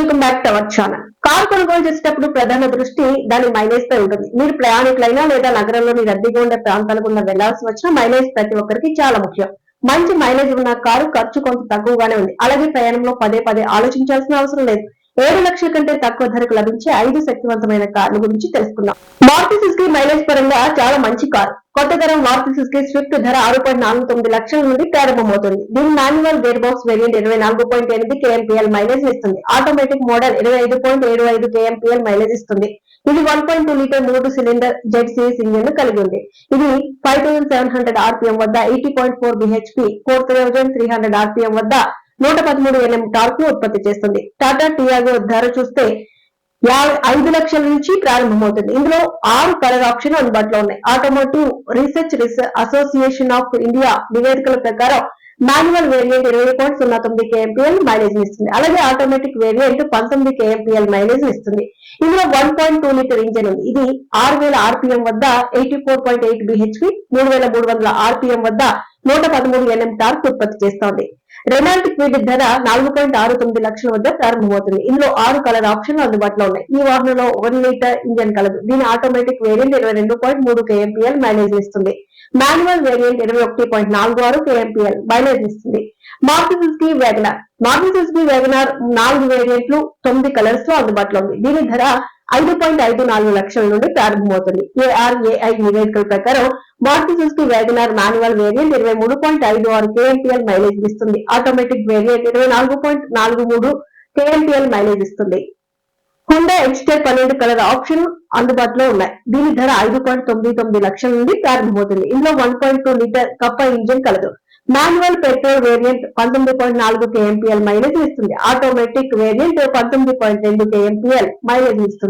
Welcome back to our channel car కొనుగోలు చేసేటప్పుడు ప్రధాన దృష్టి దాని మైలేజ్ పై ఉంటుంది. మీరు ప్రయాణికులైనా లేదా నగరంలోని రద్దీగా ఉండే ప్రాంతాలకు ఉన్న వెళ్ళాల్సి వచ్చిన మైలేజ్ ప్రతి ఒక్కరికి చాలా ముఖ్యం. మంచి మైలేజ్ ఉన్న కారు ఖర్చు కొంత తక్కువగానే ఉంది. అలాగే ప్రయాణంలో పదే పదే ఆలోచించాల్సిన అవసరం లేదు. ఏడు లక్షల కంటే తక్కువ ధరకు లభించే ఐదు శక్తివంతమైన కార్ల గురించి తెలుసుకుందాం. మారుతి సుజుకి మైలేజ్ పరంగా చాలా మంచి కార్. కొత్త తరం మారుతి సుజుకి స్విఫ్ట్ ధర ఆరు పాయింట్ నాలుగు తొమ్మిది లక్షల నుండి ప్రారంభమవుతుంది. దీని మాన్యువల్ గేర్ బాక్స్ వేరియంట్ ఇరవై నాలుగు పాయింట్ ఎనిమిది కేఎంపీఎల్ మైలేజ్ ఇస్తుంది. ఆటోమేటిక్ మోడల్ ఇరవై ఐదు పాయింట్ ఏడు ఐదు కేఎంపీఎల్ మైలేజ్ ఇస్తుంది. ఇది వన్ పాయింట్ టూ లీటర్ మూడు సిలిండర్ జెడ్ సిరీస్ ఇంజిన్ను కలిగి ఉంది. ఇది five thousand seven hundred RPM వద్ద eighty point four BHP four thousand three hundred RPM వద్ద నూట పదమూడు ఎన్ఎం టార్క్ను ఉత్పత్తి చేస్తుంది. టాటా టియాగో ధర చూస్తే యాభై ఐదు లక్షల నుంచి ప్రారంభమవుతుంది. ఇందులో ఆరు కలర్ ఆప్షన్ అందుబాటులో ఉన్నాయి. Automotive research association of India నివేదికల ప్రకారం మాన్యువల్ వేరియంట్ ఇరవై పాయింట్ సున్నా తొమ్మిది కేఎంపీఎల్ మైలేజ్ ఇస్తుంది. అలాగే ఆటోమేటిక్ వేరియంట్ పంతొమ్మిది కేఎంపీఎల్ మైలేజ్ ఇస్తుంది. ఇందులో one point two litre engine ఉంది. ఇది ఆరు వేల ఆర్పిఎం వద్ద eighty four point eight BHP మూడు వేల మూడు వందల ఆర్పిఎం వద్ద నూట పదమూడు ఎన్ఎం టార్క్ ఉత్పత్తి చేస్తోంది. రెనాల్ట్ క్విడ్ ధర నాలుగు పాయింట్ ఆరు తొమ్మిది లక్షల వద్ద ప్రారంభమవుతుంది. ఇందులో ఆరు కలర్ ఆప్షన్లు అందుబాటులో ఉన్నాయి. ఈ వాహనంలో వన్ లీటర్ ఇంజన్ కలదు. దీని ఆటోమేటిక్ వేరియంట్ ఇరవై రెండు పాయింట్ మూడు కేఎంపీఎల్ మైలేజ్ ఇస్తుంది. మాన్యువల్ వేరియంట్ ఇరవై ఒకటి పాయింట్ నాలుగు ఆరు కేఎంపీఎల్ మైలేజ్ ఇస్తుంది. Maruti Suzuki WagonR Maruti Suzuki WagonR నాలుగు వేరియంట్లు తొమ్మిది కలర్స్లో అందుబాటులో ఉంది దీని ధర ఐదు పాయింట్ ఐదు నాలుగు లక్షల నుండి ప్రారంభమవుతుంది. ఏఆర్ఏఐ నివేదికల ప్రకారం Maruti Suzuki WagonR manual variant ఇరవై మూడు పాయింట్ ఐదు ఆరు కేఎంపీఎల్ మైలేజ్ ఇస్తుంది. ఆటోమేటిక్ వేరియంట్ ఇరవై నాలుగు పాయింట్ నాలుగు మూడు కేఎంపీఎల్ మైలేజ్ ఇస్తుంది. హుండా ఎక్స్టర్ పన్నెండు కలర్ ఆప్షన్ అందుబాటులో ఉన్నాయి. దీని ధర ఐదు పాయింట్ తొమ్మిది తొమ్మిది లక్షల నుండి ప్రారంభమవుతుంది. ఇందులో వన్ పాయింట్ టూ లీటర్ కప్ప ఇంజిన్ కలదు. మాన్యువల్ పెట్రోల్ వేరియంట్ పంతొమ్మిది పాయింట్ నాలుగు కేఎంపీఎల్ మైలేజ్ ఇస్తుంది. ఆటోమేటిక్ వేరియంట్ పంతొమ్మిది పాయింట్ రెండు కేఎంపీఎల్ మైలేజ్ ఇస్తుంది.